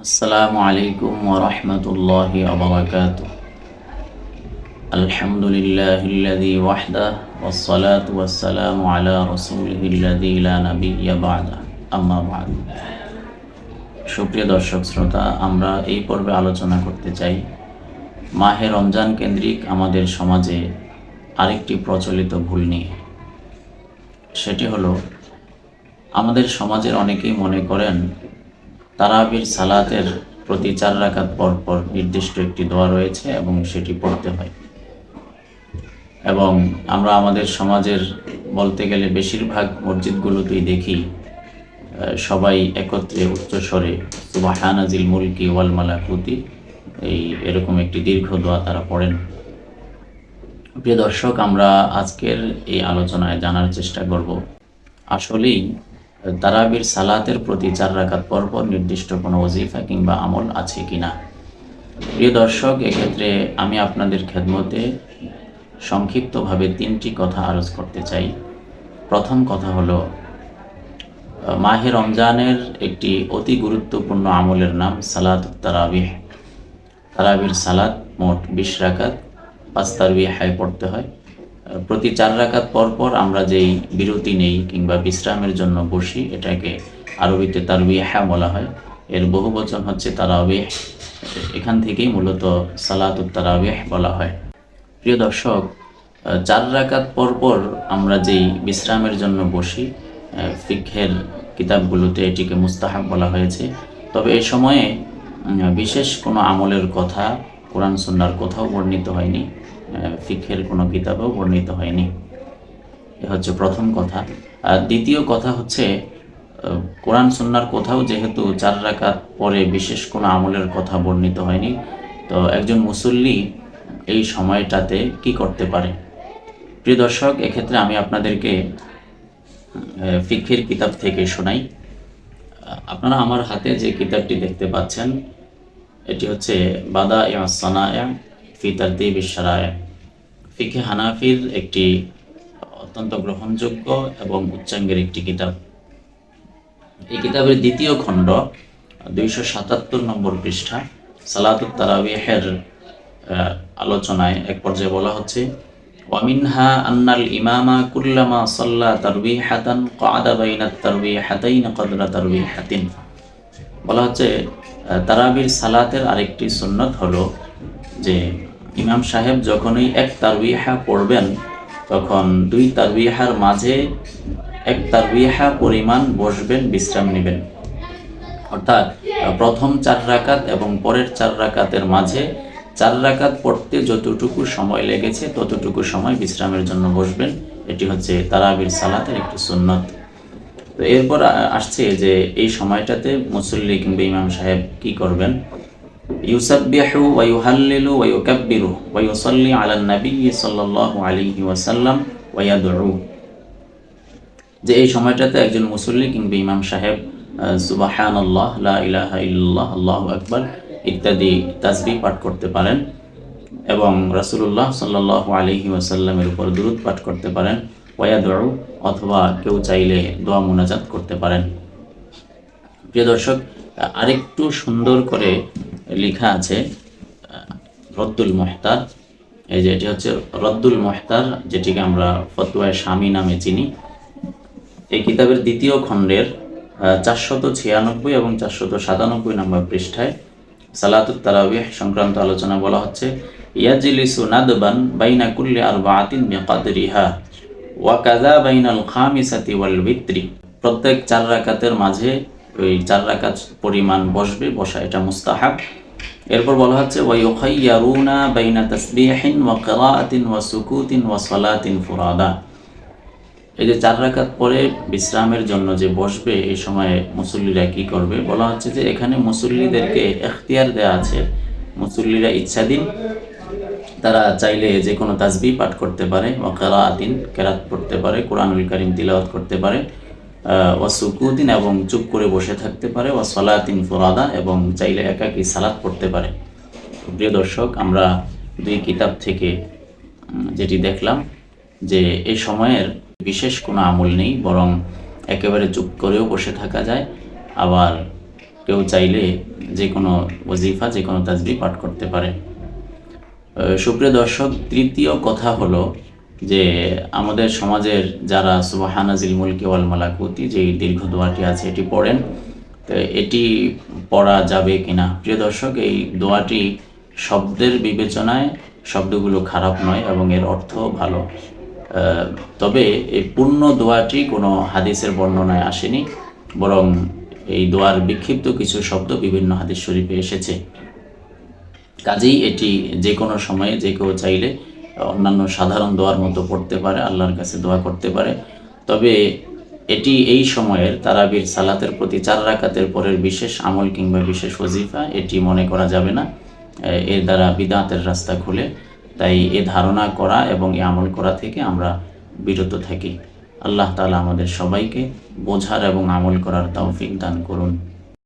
السلام عليكم ورحمة الله وبركاته الحمد لله الذي وحده والصلاة والسلام على رسوله الذي لا نبي بعده أما بعد সুপ্রিয় দর্শক শ্রোতা আমরা এই পর্বে আলোচনা করতে চাই মাহে রমজান কেন্দ্রিক আমাদের সমাজে আরেকটি প্রচলিত ভুল নিয়ে সেটি হলো আমাদের সমাজের অনেকেই মনে করেন তারাবির সালাতের প্রতি চার রাকাত পর পর নির্দিষ্ট একটি দোয়া রয়েছে এবং সেটি পড়তে হয়। এবং আমরা আমাদের সমাজের বলতে গেলে বেশিরভাগ মসজিদগুলোতেই দেখি সবাই একত্রে উচ্চস্বরে সুবাহানাজিল মুলকি ওয়াল মালাকুতি, এই এরকম একটি দীর্ঘ দোয়া তারা পড়েন। প্রিয় দর্শক, আমরা আজকের এই আলোচনায় জানার চেষ্টা করব, আসলেই তারাবির সালাতের প্রতি চার রাকাত পরপর নির্দিষ্ট কোনো ওজিফা কিংবা আমল আছে কি না প্রিয় দর্শক, এক্ষেত্রে আমি আপনাদের খেদমতে সংক্ষিপ্তভাবে তিনটি কথা আরজ করতে চাই। প্রথম কথা হলো, মাহে রমজানের একটি অতি গুরুত্বপূর্ণ আমলের নাম সালাত তারাবিহ। তারাবির সালাত মোট বিশ রাকাত, পাঁচ তারবিহায় পড়তে হয়। প্রতি চার রাকাত পর পর আমরা যেই বিরতি নেই কিংবা বিশ্রামের জন্য বসি এটাকে আরবিতে তার তারবিহা বলা হয়। এর বহু বচন হচ্ছে তারাবিহ। এখান থেকেই মূলত সালাত তারাবিহ বলা হয়। প্রিয় দর্শক চার রাকাত পর পর আমরা যেই বিশ্রামের জন্য বসি আহ, ফিকহের কিতাবগুলোতে এটিকে মুস্তাহাব বলা হয়েছে। তবে এ সময়ে বিশেষ কোনো আমলের কথা কোরআন সুন্নার কোথাও বর্ণিত হয়নি। আহ, কোনো কিতাবেও বর্ণিত হয়নি। এ হচ্ছে প্রথম কথা। আর দ্বিতীয় কথা হচ্ছে কোরআন সুন্নার কোথাও যেহেতু চার রাকাত পরে বিশেষ কোনো আমলের কথা বর্ণিত হয়নি তো একজন মুসল্লি এই সময়টাতে কি করতে পারে? প্রিয় দর্শক এক্ষেত্রে আমি আপনাদেরকে আহ, ফিকহের কিতাব থেকে শোনাই। আপনারা আমার হাতে যে কিতাবটি দেখতে পাচ্ছেন এটি হচ্ছে বাদা সানা ফি তারতিব সারায় ফিকে হানাফির একটি অত্যন্ত গ্রহণযোগ্য এবং উচ্চাঙ্গের একটি কিতাব। এই কিতাবের দ্বিতীয় খণ্ড, দুইশো সাতাত্তর নম্বর পৃষ্ঠা, সালাতুত তারাবিহের আলোচনায় এক পর্যায়ে বলা হচ্ছে, ওয়ামিনহা আন্নাল ইমামা কুল্লামা সাল্লা তারবিহাতান কাদা বাইনাত তারবিহাতাইন কদরা তারবিহাতিন। বলা হচ্ছে তারাবির সালাতের আরেকটি সুন্নত হলো যে ইমাম সাহেব যখনই এক তারবিহা পড়বেন, তখন দুই তারবিহার মাঝে এক তারবিহা পরিমাণ বসবেন, বিশ্রাম নেবেন। অর্থাৎ প্রথম চার রাকাত এবং পরের চার রাকাতের মাঝে চার রাকাত পড়তে যতটুকু সময় লেগেছে, ততটুকু সময় বিশ্রামের জন্য বসবেন। এটি হচ্ছে তারাবির সালাতের একটি সুন্নত। তো এরপর আসছে যে এই সময়টাতে মুসল্লি কিংবা ইমাম সাহেব কি করবেন? ইউসাব্বিহু ওয়া ইউহাল্লিলু ওয়া ইউকাব্বিরু ওয়া আলা নবী সাল্লাল্লাহু আলাইহি ওয়া ইয়াদউ। যে এই সময়টাতে একজন মুসল্লি কিংবা ইমাম সাহেব সুবাহান আল্লাহ লা ইলাহা ইল্লাল্লাহ, আল্লাহু আকবার, ইত্যাদি তাসবিহ পাঠ করতে পারেন এবং রাসূলুল্লাহ সাল্লাল্লাহু আলাইহি ওয়াসাল্লামের উপর দুরূদ পাঠ করতে পারেন ওয়ায়াদউ অথবা কেউ চাইলে দোয়া মুনাজাত করতে পারেন। প্রিয় দর্শক, আরেকটু সুন্দর করে লেখা আছে রদ্দুল মোহতার। এই যে এটি হচ্ছে রদ্দুল মোহতার, যেটিকে আমরা ফতুয়ায় স্বামী নামে চিনি। এই কিতাবের দ্বিতীয় খণ্ডের চারশত ছিয়ানব্বই এবং চারশত সাতানব্বই নম্বর পৃষ্ঠায় সালাতুত তারাবিহ সংক্রান্ত আলোচনা বলা হচ্ছে, ইয়াজিলিসু নাদবান বাইনা কুল্লি আরবাআতিন বিকাদরিহা ওয়া কাযা বাইনাল খামিসাতি ওয়াল বিত্রি। প্রত্যেক চার রাকাতের মাঝে ওই চার রাকাত পরিমাণ বসবে, বসা এটা মুস্তাহাব। এরপর বলা হচ্ছে ওয়া ইউখাইয়ারুনা বাইনা তাসবিহিন ওয়া কিরাআতিন ওয়া সুকুতিন ওয়া সালাতিন ফুরাদা। এই যে চার রাকাত পরে বিশ্রামের জন্য যে বসবে, এই সময়ে মুসল্লিরা কি করবে? বলা হচ্ছে যে এখানে মুসল্লিদেরকে এখতিয়ার দেওয়া আছে। মুসল্লিরা ইচ্ছাধীন, তারা চাইলে যে কোনো তাজবি পাঠ করতে পারে বা কেরাতিন কেরাত পড়তে পারে, কোরআনুল করিম তিলাওয়াত করতে পারে। ও সুকুদিন এবং চুপ করে বসে থাকতে পারে ও সলাতিন ফোরাদা এবং চাইলে একাকি সালাত পড়তে পারে। প্রিয় দর্শক, আমরা দুই কিতাব থেকে যেটি দেখলাম যে এই সময়ের বিশেষ কোনো আমল নেই, বরং একেবারে চুপ করেও বসে থাকা যায়। আবার কেউ চাইলে যে কোনো ওজিফা যে কোনো তাজবি পাঠ করতে পারে। সুপ্রিয় দর্শক, তৃতীয় কথা হলো যে আমাদের সমাজের যারা সুবাহানাজিল মুলকি ওয়াল মালাকুতি, যে দীর্ঘ দোয়াটি আছে, এটি পড়েন। তো এটি পড়া যাবে কিনা? প্রিয় দর্শক, এই দোয়াটি শব্দের বিবেচনায় শব্দগুলো খারাপ নয় এবং এর অর্থ ভালো। তবে এই পূর্ণ দোয়াটি কোনো হাদিসের বর্ণনায় আসেনি, বরং এই দোয়ার বিক্ষিপ্ত কিছু শব্দ বিভিন্ন হাদিস শরীফে এসেছে। কাজেই এটি যে কোনো সময়ে, যে কেউ চাইলে অন্যান্য সাধারণ দোয়ার মতো পড়তে পারে, আল্লাহর কাছে দোয়া করতে পারে। তবে এটি এই সময়ের তারাবির সালাতের প্রতি চার রাকাতের পরের বিশেষ আমল কিংবা বিশেষ ওজিফা, এটি মনে করা যাবে না। এর দ্বারা বিদাতের রাস্তা খুলে। তাই এ ধারণা করা এবং এ আমল করা থেকে আমরা বিরত থাকি। আল্লাহ তালা আমাদের সবাইকে বোঝার এবং আমল করার তৌফিক দান করুন।